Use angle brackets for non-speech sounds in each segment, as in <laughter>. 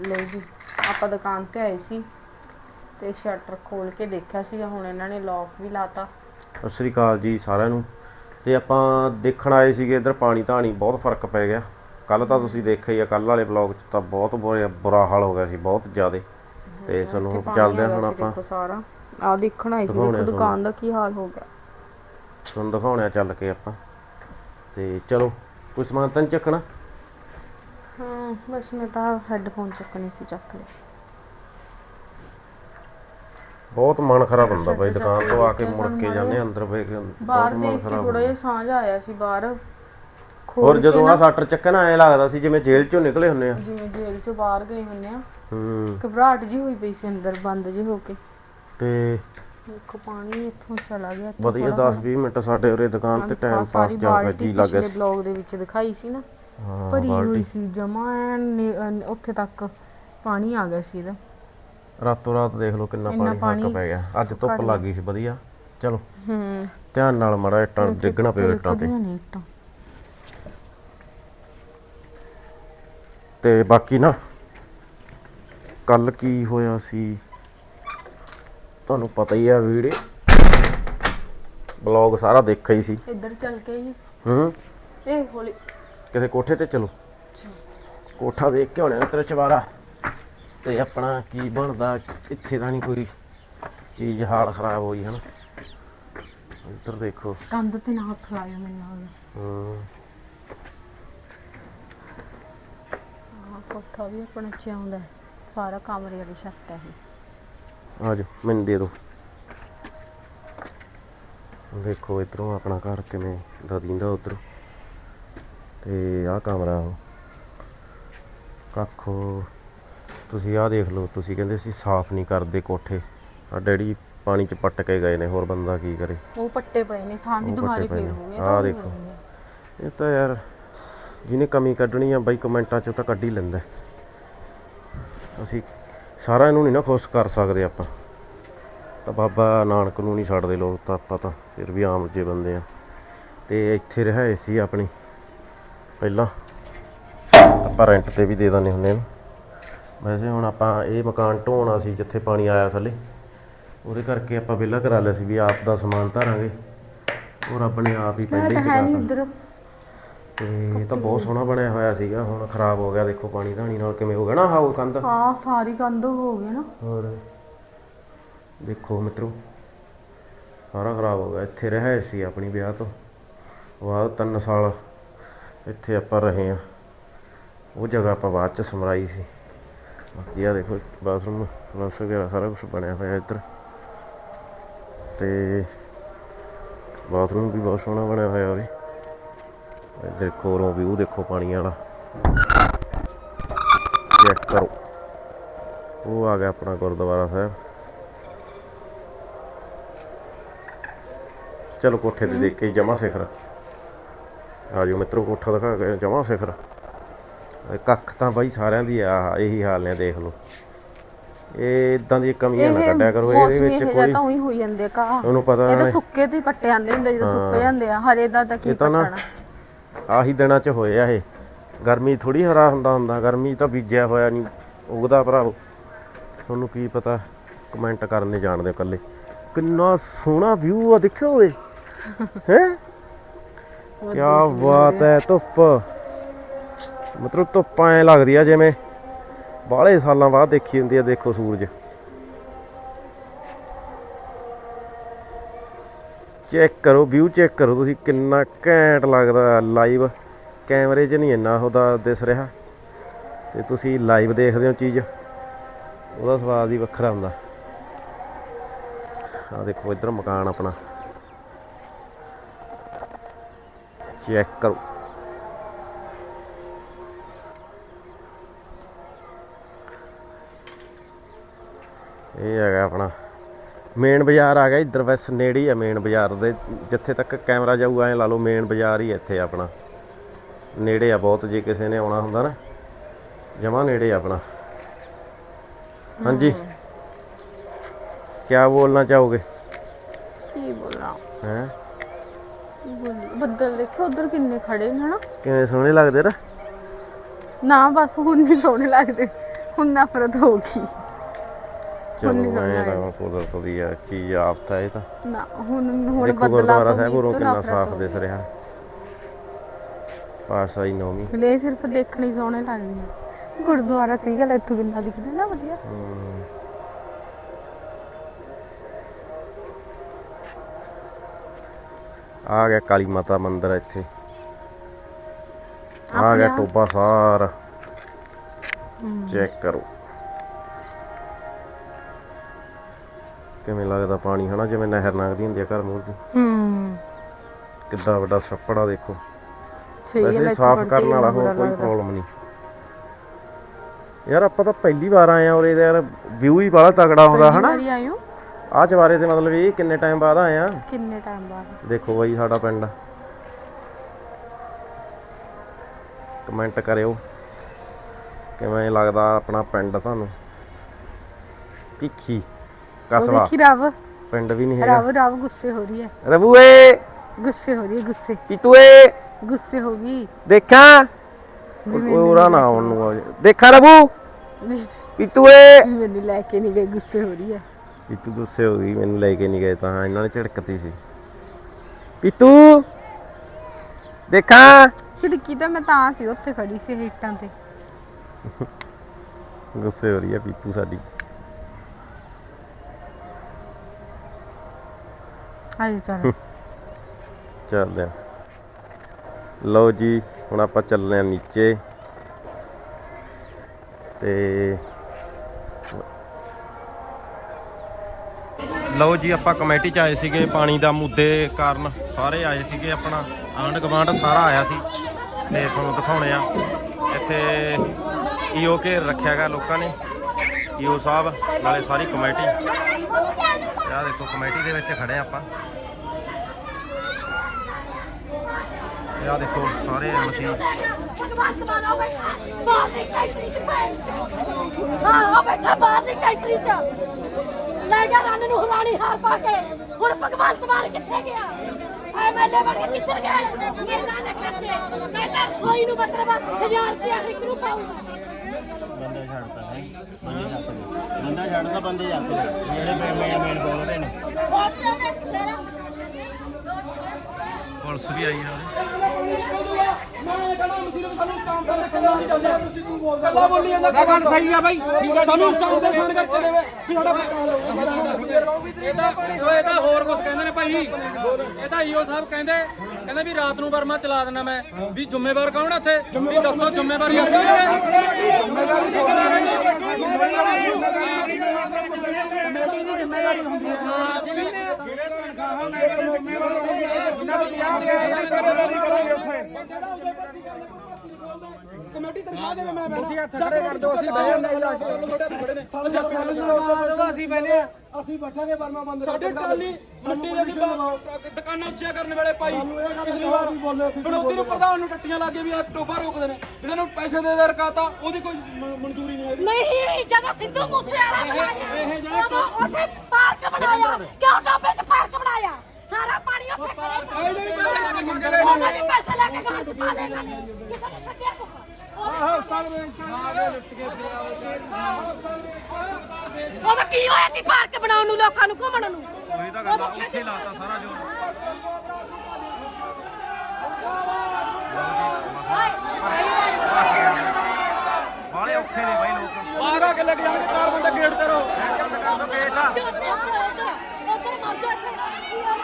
ਲੋ ਜੀ ਆਪਾਂ ਦੁਕਾਨ ਤੇ ਆਏ ਸੀ ਤੇ ਸ਼ਟਰ ਖੋਲ ਕੇ ਦੇਖਿਆ ਸੀਗਾ ਹੁਣ ਇਹਨਾਂ ਨੇ ਲੌਕ ਵੀ ਲਾਤਾ। ਸਤਿ ਸ੍ਰੀ ਅਕਾਲ ਜੀ ਸਾਰਿਆਂ ਨੂੰ। ਤੇ ਆਪਾਂ ਦੇਖਣ ਆਏ ਸੀਗੇ ਇੱਧਰ ਪਾਣੀ ਧਾਣੀ ਬਹੁਤ ਫ਼ਰਕ ਪੈ ਗਿਆ। ਕੱਲ ਤਾਂ ਤੁਸੀਂ ਦੇਖਿਆ ਹੀ ਆ ਕੱਲ ਵਾਲੇ ਵਲੌਗ 'ਚ ਤਾਂ ਬਹੁਤ ਬੁਰਾ ਬੁਰਾ ਹਾਲ ਹੋ ਗਿਆ ਸੀ ਬਹੁਤ ਜ਼ਿਆਦਾ। ਤੇ ਸਾਨੂੰ ਹੁਣ ਚੱਲਦੇ ਆ ਹੁਣ ਆਪਾਂ। ਦੇਖੋ ਸਾਰਾ। ਆ ਦੇਖਣ ਆਏ ਸੀ ਦਿਖਾਉਣੇ ਦੇਖੋ ਆ ਦੁਕਾਨ ਦਾ ਕੀ ਹਾਲ ਹੋ ਗਿਆ। ਤੁਹਾਨੂੰ ਦਿਖਾਉਣੇ ਆ ਚੱਲ ਕੇ ਆਪਾਂ। ਤੇ ਚਲੋ ਕੋਈ ਸਮਾਨ ਤਾਂ ਨਹੀਂ ਚੱਕਣਾ? ਬਸ ਮੈਂ ਤਾਂ ਹੈੱਡਫੋਨ ਚੱਕਣੇ ਸੀ ਚੱਕ ਲਏ। ਬਹੁਤ ਮਨ ਖਰਾਬ ਹੁੰਦਾ ਬਾਈ ਚੱਕ ਦੁਕਾਨ ਤੋਂ ਆ ਕੇ ਮੁੜ ਕੇ ਜਾਂਦੇ ਅੰਦਰ ਕੇ ਬਾਹਰ ਦੇਖ ਕੇ ਥੋੜਾ ਜਿਹਾ ਸਾਂਝ ਆਇਆ ਸੀ ਬਾਹਰ। ਹੋਰ ਜਦੋਂ ਨਾ, ਆ ਸੱਟਰ ਚੱਕਣਾ ਐ ਲੱਗਦਾ ਸੀ ਜਿਵੇਂ ਜੇਲ੍ਹ ਚੋਂ ਨਿਕਲੇ ਹੁੰਨੇ ਆ। ਜਿਵੇਂ ਜੇਲ੍ਹ ਚੋਂ ਬਾਹਰ ਗਏ ਹੁੰਨੇ ਆ। ਹੂੰ। ਘਬਰਾਹਟ ਜੀ ਹੋਈ ਪਈ ਸੀ ਅੰਦਰ ਬੰਦ ਜੇ ਹੋ ਕੇ। ਤੇ ਦੇਖੋ ਪਾਣੀ ਇੱਥੋਂ ਚਲਾ ਗਿਆ ਵਧੀਆ ਥੋੜ੍ਹਾ 10 20 ਮਿੰਟ ਸਾਡੇ ਉਰੇ ਦੁਕਾਨ ਤੇ ਟਾਈਮ ਪਾਸ ਸਾਰੀ ਜਾ ਗਿਆ ਬਾਲਟੀ ਜੀ ਲੱਗ ਗਿਆ ਪਿਛਲੇ ਬਲੌਗ ਦੇ ਵਿੱਚ ਦਿਖਾਈ ਸੀ ਨਾ। ਭਰੀ ਹੋਈ ਸੀ ਜਮਾ ਉੱਥੇ ਤੱਕ ਪਾਣੀ ਆ ਗਿਆ ਸੀ ਇਹਦਾ। ਰਾਤੋਂ ਰਾਤ ਦੇਖ ਲਓ ਕਿੰਨਾ ਪਾਣੀ ਫ਼ਰਕ ਪੈ ਗਿਆ। ਅੱਜ ਧੁੱਪ ਲੱਗ ਗਈ ਸੀ ਵਧੀਆ। ਚਲੋ ਹੂੰ। ਧਿਆਨ ਨਾਲ ਮੜਾ ਇੱਟਾਂ ਡਿੱਗਣਾ ਪਿਆ ਇੱਟਾਂ ਤੇ। ਤੇ ਬਾਕੀ ਨਾ ਕੱਲ ਕੀ ਹੋਇਆ ਸੀ? ਤੁਹਾਨੂੰ ਪਤਾ ਹੀ ਆ ਵੀਡੀਓ। ਬਲੌਗ ਸਾਰਾ ਦੇਖਿਆ ਹੀ ਸੀ। ਇੱਧਰ ਚੱਲ ਕੇ ਹੀ ਹੂੰ। ਇਹ ਹੌਲੀ ਕਿਸੇ ਕੋਠੇ ਤੇ ਚਲੋ। ਕੋਠਾ ਦੇਖ ਕੇ ਆਉਣਾ ਤੇਰੇ ਚਵਾਰਾ। ਤੇ ਆਪਣਾ ਕੀ ਬਣਦਾ ਇੱਥੇ ਤਾਂ ਨਹੀਂ ਕੋਈ ਚੀਜ਼ ਹਾਲ ਖਰਾਬ ਹੋਈ ਹਨ। ਇੱਧਰ ਦੇਖੋ। ਕੰਧ ਤੇ ਨਾ ਹੱਥ ਲਾਇਆ ਮੈਨੂੰ ਨਾਲ ਹੂੰ। ਆਹ ਕੋਠਾ ਵੀ ਆਪਣਾ ਚਾਉਂਦਾ ਸਾਰਾ ਕਮਰੇ ਵਾਲੀ ਛੱਤ ਹੈ ਇਹ। ਆ ਜਾ ਮੈਨੂੰ ਦੇ ਦਿਓ ਦੇਖੋ ਇਧਰੋਂ ਆਪਣਾ ਘਰ ਕਿਵੇਂ ਦਾ ਦਿੰਦਾ ਉਧਰ। ਤੇ ਆਹ ਕਮਰਾ ਉਹ। ਕੱਖੋ ਤੁਸੀਂ ਆਹ ਦੇਖ ਲਓ ਤੁਸੀਂ ਕਹਿੰਦੇ ਸੀ ਸਾਫ਼ ਨਹੀਂ ਕਰਦੇ ਕੋਠੇ। ਆ ਡੈਡੀ ਪਾਣੀ ਚ ਪੱਟ ਕੇ ਗਏ ਨੇ ਹੋਰ ਬੰਦਾ ਕੀ ਕਰੇ? ਉਹ ਪੱਟੇ ਪਏ ਨੇ ਸਾਹ ਵੀ ਉਹ ਦੁਬਾਰੇ ਪਏ ਫੇਰ। ਹੋ ਗਏ ਆਹ ਦੇਖੋ। ਇਹ ਤਾਂ ਯਾਰ ਜਿਹਨੇ ਕਮੀ ਕੱਢਣੀ ਆ ਬਾਈ ਕਮੈਂਟਾਂ ਚੋਂ ਤਾਂ ਕੱਢ ਹੀ ਲੈਂਦਾ। ਅਸੀਂ ਸਾਰਿਆਂ ਨੂੰ ਨਹੀਂ ਨਾ ਖੁਸ਼ ਕਰ ਸਕਦੇ ਆਪਾਂ। ਤਾਂ ਬਾਬਾ ਨਾਨਕ ਨੂੰ ਨਹੀਂ ਛੱਡਦੇ ਲੋਕ ਤਾਂ ਆਪਾਂ ਤਾਂ ਫਿਰ ਵੀ ਆਮ ਜੇ ਬੰਦੇ ਆ। ਤੇ ਇੱਥੇ ਰਹੇ ਸੀ ਆਪਣੀ। ਪਹਿਲਾਂ ਆਪਾਂ ਰੈਂਟ ਤੇ ਵੀ ਦੇ ਦਿੰਦੇ ਹੁੰਦੇ ਆ ਵੈਸੇ ਹੁਣ ਆਪਾਂ ਇਹ ਮਕਾਨ ਢੋਣਾ ਸੀ ਜਿੱਥੇ ਪਾਣੀ ਆਇਆ ਥੱਲੇ ਉਹਦੇ ਕਰਕੇ ਆਪਾਂ ਵਿਹਲਾ ਕਰਾ ਲਿਆ ਸੀ ਵੀ ਆਪ ਦਾ ਸਮਾਨ ਧਾਰਾਂਗੇ। ਔਰ ਆਪਣੇ ਆਪ ਹੀ ਪਹਿਲੇ ਹੀ ਹੈ ਚੁਕਾਤਾ ਤੇ। ਇਹ ਤਾਂ ਬਹੁਤ ਸੋਹਣਾ ਬਣਿਆ ਹੋਇਆ ਸੀਗਾ ਹੁਣ ਖਰਾਬ ਹੋ ਗਿਆ ਦੇਖੋ ਪਾਣੀ ਧਾਣੀ ਨਾਲ ਕਿਵੇਂ ਹੋ ਗਿਆ ਨਾ ਹਾਉ ਕੰਧ। ਹਾਂ ਸਾਰੀ ਕੰਧ ਹੋ ਗਈ ਨਾ। ਹੋਰ ਦੇਖੋ ਮਿੱਤਰੋ ਸਾਰਾ ਖਰਾਬ ਹੋ ਗਿਆ ਇੱਥੇ ਰਹੇ ਸੀ ਆਪਣੀ ਵਿਆਹ ਤੋਂ। ਬਾਅਦ ਤਿੰਨ ਸਾਲ ਇੱਥੇ ਆਪਾਂ ਰਹੇ ਹਾਂ। ਉਹ ਜਗ੍ਹਾ ਆਪਾਂ ਬਾਅਦ ਚ ਸਮਰਾਈ ਸੀ। ਬਾਕੀ ਆ ਦੇਖੋ ਬਾਥਰੂਮ ਫਲਸ ਵਗੈਰਾ ਸਾਰਾ ਕੁਝ ਬਣਿਆ ਹੋਇਆ ਇੱਧਰ। ਤੇ ਬਾਥਰੂਮ ਵੀ ਬਹੁਤ ਸੋਹਣਾ ਬਣਿਆ ਹੋਇਆ ਉਹ ਵੀ ਇਹ ਦੇਖੋ ਵਿਊ ਦੇਖੋ ਪਾਣੀ ਵਾਲਾ। ਚੈੱਕ ਕਰੋ। ਉਹ ਆ ਗਿਆ ਆਪਣਾ ਗੁਰਦੁਆਰਾ ਸਾਹਿਬ। ਚਲੋ ਕੋਠੇ ਤੇ ਦੇਖ ਕੇ ਜਮਾ ਸਿਖਰ। ਆ ਜਾਓ ਮਿੱਤਰੋ ਕੋਠਾ ਦਿਖਾ ਕੇ ਜਮਾ ਸਿਖਰ ਕੱਖ ਤਾਂ ਬਾਈ ਸਾਰਿਆਂ ਦੀ ਆ ਇਹੀ ਹਾਲ ਨੇ ਦੇਖ ਲਓ। ਇਹ ਇਦਾਂ ਦੀ ਕਮੀਆਂ ਨਾ ਕੱਢਿਆ ਕਰੋ ਇਹਦੇ ਵਿੱਚ ਕੋਈ ਤਾਂ ਉਹੀ ਹੋਈ ਜਾਂਦੇ ਕਾ ਪਤਾ ਇਹ ਤਾਂ ਨਹੀਂ ਸੁੱਕੇ ਤੇ ਹੀ ਪੱਟੇ ਜਾਂਦੇ ਹੁੰਦੇ ਜਦੋਂ ਸੁੱਕ ਜਾਂਦੇ ਆ। ਹਰੇ ਦਾ ਤਾਂ ਕੀ ਇਹ ਤਾਂ ਨਾ ਪੱਟਣਾ ਆਹੀ ਦਿਨਾਂ ਚ ਹੋਏ ਆ ਇਹ। ਗਰਮੀ ਥੋੜੀ ਹਰਾ ਹੁੰਦਾ ਹੁੰਦਾ ਗਰਮੀ ਤਾਂ ਬੀਜਿਆ ਹੋਇਆ ਨਹੀਂ ਉਗਦਾ ਭਰਾਵੋ। ਤੁਹਾਨੂੰ ਕੀ ਪਤਾ ਕਮੈਂਟ ਕਰਨੇ ਜਾਣਦੇ ਹੋ ਇਕੱਲੇ। ਕਿੰਨਾ ਸੋਹਣਾ ਵਿਊ ਆ ਦੇਖਿਓ ਓਏ ਹੈ? ਕੀ ਬਾਤ ਹੈ, ਧੁੱਪ। ਮਤਲਬ ਧੁੱਪ ਐ ਲੱਗਦੀ ਆ ਜਿਵੇਂ ਬਾਹਲੇ ਸਾਲਾਂ ਬਾਅਦ ਦੇਖੀ ਹੁੰਦੀ ਆ, ਦੇਖੋ ਸੂਰਜ। ਚੈੱਕ ਕਰੋ ਵਿਊ ਚੈੱਕ ਕਰੋ ਤੁਸੀਂ, ਕਿੰਨਾ ਘੈਂਟ ਲੱਗਦਾ ਲਾਈਵ ਕੈਮਰੇ 'ਚ ਨਹੀਂ ਇੰਨਾ ਉਹਦਾ ਦਿਸ ਰਿਹਾ। ਤੇ ਤੁਸੀਂ ਲਾਈਵ ਦੇਖਦੇ ਹੋ ਚੀਜ਼। ਉਹਦਾ ਸਵਾਦ ਹੀ ਵੱਖਰਾ ਹੁੰਦਾ। ਆ ਦੇਖੋ, ਇੱਧਰ ਮਕਾਨ ਆਪਣਾ। ਚੈੱਕ ਕਰੋ। ਇਹ ਹੈਗਾ ਆਪਣਾ ਮੇਨ ਬਾਜ਼ਾਰ ਆ ਗਿਆ ਇੱਧਰ ਵੈਸ ਨੇੜੇ ਹੀ ਆ ਮੇਨ ਬਾਜ਼ਾਰ ਦੇ ਜਿੱਥੇ ਤੱਕ ਕੈਮਰਾ ਜਾਊ ਐ ਲਾ ਲਓ ਮੇਨ ਬਾਜ਼ਾਰ ਹੀ ਇੱਥੇ ਆਪਣਾ। ਨੇੜੇ ਆ ਬਹੁਤ ਜੇ ਕਿਸੇ ਨੇ ਆਉਣਾ ਹੁੰਦਾ ਨਾ ਜਮਾ ਨੇੜੇ ਆ ਆਪਣਾ। ਹਾਂਜੀ। ਕੀ ਬੋਲਣਾ ਚਾਹੋਗੇ? ਕੀ ਬੋਲਾਂ? ਹੈ? ਕੀ ਬੋਲੀ ਬੱਦਲ ਦੇਖੋ ਉਧਰ ਕਿੰਨੇ ਖੜੇ ਨੇ ਹਨਾ? ਕਿਵੇਂ ਸੋਹਣੇ ਲੱਗਦੇ ਨਾ? ਨਾ ਬਸ ਹੁਣ ਨਹੀਂ ਸੋਹਣੇ ਲੱਗਦੇ। ਹੁਣ ਨਫ਼ਰਤ ਹੋ ਗਈ। ਚਲੋ ਨਹੀਂ ਸਮਝ ਮੈਂ ਆਇਆ। ਤਾਂ ਕੁਦਰਤ ਦੀ ਆ ਕੀ ਆਫਤ ਹੈ ਇਹ ਤਾਂ। ਨਾ ਹੁਣ ਹੁਣ ਦੇਖੋ ਬਦਲਾ ਗੁਰਦੁਆਰਾ ਤੋਂ ਸਾਹਿਬ ਵੀ ਉਰੋਂ ਤੋਂ ਕਿੰਨਾ ਨਫ਼ਰਤ ਸਾਫ਼ ਹੋ ਦਿਸ ਰਿਹਾ। ਪਾਸ਼ਾਹੀ ਨੌਵੀਂ। ਗਈ। ਇਹ ਸਿਰਫ ਦੇਖਣੀ ਸੋਹਣੇ ਲੱਗਦੇ ਆ। ਗੁਰਦੁਆਰਾ ਸੀਗਾ ਲੈ ਇੱਥੋਂ ਕਿੰਨਾ ਦਿਖਦਾ ਨਾ ਵਧੀਆ। ਹਮ। ਆ ਗਿਆ ਕਾਲੀ ਮਾਤਾ ਮੰਦਿਰ ਇੱਥੇ। ਆ ਗਿਆ ਟੋਬਾ ਸਾਰਾ। ਚੈੱਕ ਕਰੋ। ਕਿਵੇਂ ਲੱਗਦਾ ਪਾਣੀ ਹਨਾ? ਜਿਵੇਂ ਨਹਿਰ ਲੰਘਦੀ ਹੁੰਦੀ ਆ ਘਰ ਮੂਰ ਦੀ। ਹੂੰ। ਕਿੱਦਾਂ ਵੱਡਾ ਛੱਪੜਾ ਦੇਖੋ। ਵੈਸੇ ਸਾਫ਼ ਕਰਨ ਵਾਲਾ ਹੋਰ ਕੋਈ। ਪ੍ਰੋਬਲਮ ਨਹੀਂ। ਯਾਰ ਆਪਾਂ ਤਾਂ ਪਹਿਲੀ ਵਾਰ ਆਏ ਆ ਔਰ ਇਹਦਾ ਯਾਰ ਵਿਊ ਹੀ ਬੜਾ ਤਗੜਾ ਆਉਂਦਾ ਪਹਿਲੀ ਹਨਾ? ਵਾਰੀ ਆਏ ਹੋ? ਆ ਚਵਾਰੇ ਤੇ ਮਤਲਬ ਇਹ ਕਿੰਨੇ ਟਾਈਮ ਬਾਅਦ ਆਏ ਆ? ਕਿੰਨੇ ਟਾਈਮ ਬਾਅਦ? ਦੇਖੋ ਬਾਈ ਸਾਡਾ ਪਿੰਡ। ਕਮੈਂਟ ਕਰਿਓ। ਕਿਵੇਂ ਲੱਗਦਾ ਆਪਣਾ ਪਿੰਡ ਤੁਹਾਨੂੰ? ਭਿੱਖੀ ਉਹ ਕਸਬਾ ਦੇਖੀ ਰਵ ਪਿੰਡ ਵੀ ਨਹੀਂ ਹੈਗਾ। ਰਵ ਰਵ ਗੁੱਸੇ ਹੋ ਰਹੀ ਹੈ। ਰਬੂ ਏ ਗੁੱਸੇ ਹੋ ਰਹੀ ਹੈ ਗੁੱਸੇ। ਪੀਤੂ ਏ ਗੁੱਸੇ ਹੋ ਗਈ। ਦੇਖਾਂ। ਉਹ ਉਹਰਾ ਨਾ ਆਉਣ ਨੂੰ ਆ। ਦੇਖਾਂ ਰਬੂ ਪੀਤੂ ਏ ਮੈਨੂੰ ਲੈ ਕੇ ਨਹੀਂ ਗਏ ਗੁੱਸੇ ਹੋ ਰਹੀ ਹੈ। ਪੀਤੂ ਗੁੱਸੇ ਹੋ ਗਈ ਮੈਨੂੰ ਲੈ ਕੇ ਨਹੀਂ ਗਏ ਤਾਂ ਇਹਨਾਂ ਨੇ ਝਿੜਕਤੀ ਸੀ। ਪੀਤੂ! ਦੇਖਾਂ! ਝਿੜਕੀ ਤਾਂ ਮੈਂ ਤਾਂ ਸੀ ਉੱਥੇ ਖੜੀ ਸੀ ਹੀਟਾਂ ਤੇ। ਗੁੱਸੇ ਹੋ ਰਹੀ ਹੈ ਪੀਤੂ ਸਾਡੀ। ਆਜੋ ਚਲ। <laughs> ਚੱਲਦੇ ਆ। ਲਓ ਜੀ ਹੁਣ ਆਪਾਂ ਚੱਲਦੇ ਆ ਨੀਚੇ। ਤੇ ਲਓ ਜੀ, ਆਪਾਂ ਕਮੇਟੀ ਚ ਆਏ ਸੀਗੇ, ਪਾਣੀ ਦਾ ਮੁੱਦੇ ਕਾਰਨ ਸਾਰੇ ਆਏ ਸੀਗੇ ਆਪਣਾ। ਆਂਢ ਗਵਾਂਢ ਸਾਰਾ ਆਇਆ ਸੀ, ਤੇ ਤੁਹਾਨੂੰ ਦਿਖਾਉਣੇ ਆ। ਇੱਥੇ ਈਓ ਕੇ ਰੱਖਿਆਗਾ ਲੋਕਾਂ ਨੇ ਈਓ ਸਾਹਿਬ, ਨਾਲੇ ਸਾਰੀ ਕਮੇਟੀ। ਆਹ ਦੇਖੋ, ਕਮੇਟੀ ਦੇ ਵਿੱਚ ਖੜੇ ਆਪਾਂ। ਇਹ ਦੇਖੋ, ਸਾਰੇ ਮਸੀਹ ਭਗਵੰਤ ਹਾਂ ਆ ਬੈਠਾ ਬਾਹਰ ਦੀ ਕੰਟਰੀ ਚ। ਲੈ ਗਿਆ ਰੰਨ ਨੂੰ ਹੁਲਾਣੀ ਹਾਰ ਪਾ ਕੇ। ਹੁਣ ਭਗਵੰਤ ਮਾਨ ਕਿੱਥੇ ਗਿਆ? ਐਮਐਲਏ ਬਣ ਕੇ ਕਿੱਧਰ ਗਏ ਮਹਿਲਾ ਦੇ ਖਰਚੇ। ਮੈਂ ਤਾਂ ਸੋਈ ਨੂੰ ਮਤਲਬ ਹਜ਼ਾਰ ਰੁਪਇਆ ਇੱਕ ਨੂੰ ਪਾਉਂਗਾ ਬੰਦਾ ਛੱਡਦਾ ਬੰਦੇ ਜਾਂਦੇ ਨੇ ਜਿਹੜੇ ਮੇਨ ਮੇਨ ਬੋਲਦੇ ਨੇ। ਪੁਲਿਸ ਵੀ ਆਈ ਹੈ ਗੱਲਾਂ ਬੋਲੀ ਜਾਂਦਾ ਗੱਲ ਸਹੀ ਆ ਬਾਈ। ਸਾਨੂੰ ਸਟਾਫ ਦੇ ਸਾਨ ਕਰਕੇ ਦੇਵੇ ਵੀ ਸਾਡਾ ਇਹ ਤਾਂ ਇਹ ਤਾਂ ਹੋਰ ਕੁਝ ਕਹਿੰਦੇ ਨੇ ਭਾਈ। ਇਹ ਤਾਂ ਈਓ ਸਾਹਿਬ ਕਹਿੰਦੇ ਕਹਿੰਦੇ ਵੀ ਰਾਤ ਨੂੰ ਵਰਮਾ ਚਲਾ ਦੇਣਾ ਮੈਂ। ਵੀ ਜ਼ਿੰਮੇਵਾਰ ਕੌਣ ਆ ਇੱਥੇ? ਵੀ ਦੱਸੋ ਜ਼ਿੰਮੇਵਾਰੀ ਅਸੀਂ ਕਮੇਟੀ ਤਨਖਾਹ ਦੇਵੇ ਮੈਂ ਤੁਸੀਂ ਹੱਥ ਖੜੇ ਕਰ ਦਿਓ ਅਸੀਂ ਬਹਿ ਜਾਂਦੇ ਜਾ ਕੇ। ਤੁਹਾਡੇ ਹੱਥ ਖੜੇ ਨੇ ਅਸੀਂ ਬਹਿਨੇ ਆ। ਅਸੀਂ ਬੈਠਾਂਗੇ ਬਰਮਾ ਬੰਦ ਸਾਡੇ ਟਰਾਲੀ ਮਿੱਟੀ ਦੇ ਵੀ ਦੁਕਾਨਾਂ ਉੱਚੀਆਂ ਕਰਨ ਵੇਲੇ ਪਾਈ। ਪਿਛਲੀ ਵਾਰ ਵੀ ਬੋਲੇ ਹੁਣ ਉੱਥੇ ਨੂੰ ਪ੍ਰਧਾਨ ਨੂੰ ਟੱਟੀਆਂ ਲੱਗੇ ਵੀ ਟੋਬਾ ਰੋਕਦੇ ਨੇ। ਜਿਹਨਾਂ ਨੂੰ ਪੈਸੇ ਦੇ ਦੇ ਰਕਾਤਾ ਉਹਦੀ ਕੋਈ ਮਨਜ਼ੂਰੀ ਨਹੀਂ ਹੈਗੀ। ਨਹੀਂ ਜਦੋਂ ਸਿੱਧੂ ਮੂਸੇ ਵਾਲਾ ਬਣਾਇਆ। ਉਦੋਂ ਉੱਥੇ ਪਾਰਕ ਬਣਾਇਆ। ਕਿਉਂ ਟੋਬੇ 'ਚ ਪਾਰਕ ਬਣਾਇਆ ਸਾਰਾ ਪੈਸੇ ਲੈ ਕੇ ਘਰ 'ਚ ਪਾ ਲੈਣਾ ਕਿਸੇ ਨੇ ਛੱਡਿਆ ਕੁਛ ਉਹਦਾ ਕੀ ਹੋਇਆ ਸੀ ਪਾਰਕ ਬਣਾਉਣ ਨੂੰ ਲੋਕਾਂ ਨੂੰ ਘੁੰਮਣ ਨੂੰ ਉਹੀ ਤਾਂ ਗੱਲ ਛੱਡ- ਇੱਥੇ ਲਾਤਾ ਸਾਰਾ ਜੋ ਬਾਲੇ ਔਖੇ ਨੇ ਬਾਈ ਲੋਕ ਆਗਾ ਕੇ ਲੈ ਜਾਣਗੇ ਚਾਰ ਬੰਦੇ, ਗੇਟ ਤੇ ਰਹੋ। ਚੱਲ ਕਰ ਦੋ ਗੇਟ ਆ ਮਰ ਜਾ ਮਸਲਾ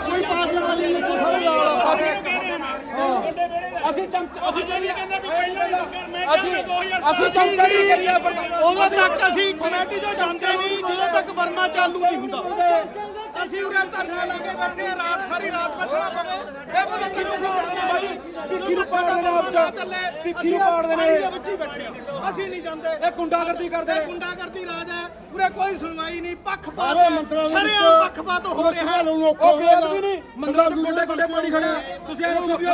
ਕੋਈ ਪਾਰਟੀ ਵਾਲੀ ਨਹੀਂ ਕੋਈ ਸਾਰੇ ਨਾਲ ਆ। ਅਸੀਂ ਚਮਚ ਅਸੀਂ ਜੇ ਵੀ ਕਹਿੰਦੇ ਵੀ ਪਹਿਲਾਂ ਅਸੀਂ ਅਸੀਂ ਚਮਚਾ ਨਹੀਂ ਕਰੀਆ ਉਦੋਂ ਤੱਕ ਅਸੀਂ ਕਮੇਟੀ ਤੋਂ ਜਾਂਦੇ ਨਹੀਂ ਜਦੋਂ ਤੱਕ ਵਰਮਾ ਚਾਲੂ ਨਹੀਂ ਹੁੰਦਾ। ਅਸੀਂ ਉਰੇ ਧਰਨਾ ਲਾ ਕੇ ਬੈਠੇ ਆ ਰਾਤ ਸਾਰੀ ਰਾਤ ਬੈਠਣਾ ਪਵੇ। ਇਹ ਪਤਾ ਕੀ ਅਸੀਂ ਕਰਨਾ ਬਾਈ? ਭਿੱਖੀ ਨੂੰ ਪਾੜ ਦੇਣਾ ਆਪ ਚ। ਚੱਲੇ। ਭਿੱਖੀ ਨੂੰ ਪਾੜ। ਦੇ ਵਿੱਚ ਹੀ ਬੈਠੇ ਆ ਅਸੀਂ ਨਹੀਂ ਜਾਂਦੇ। ਇਹ ਗੁੰਡਾਗਰਦੀ ਕਰਦੇ ਨੇ। ਗੁੰਡਾਗਰਦੀ ਰਾਜ ਹੈ। ਉਰੇ ਕੋਈ ਸੁਣਵਾਈ ਨਹੀਂ। ਪੱਖਪਾਤ ਸਾਰੇ ਦੇ ਪੱਖਪਾਤ ਹੋ ਰਿਹਾ ਹੈ। ਨੂੰ ਉਹ ਬੇਅਦਬੀ ਨਹੀਂ। ਮੰਦਰਾਂ 'ਚ ਗੋਡੇ ਗੋਡੇ ਪਾਣੀ ਖੜੇ। ਤੁਸੀਂ ਇਹ ਦੱਸੋ ਵੀ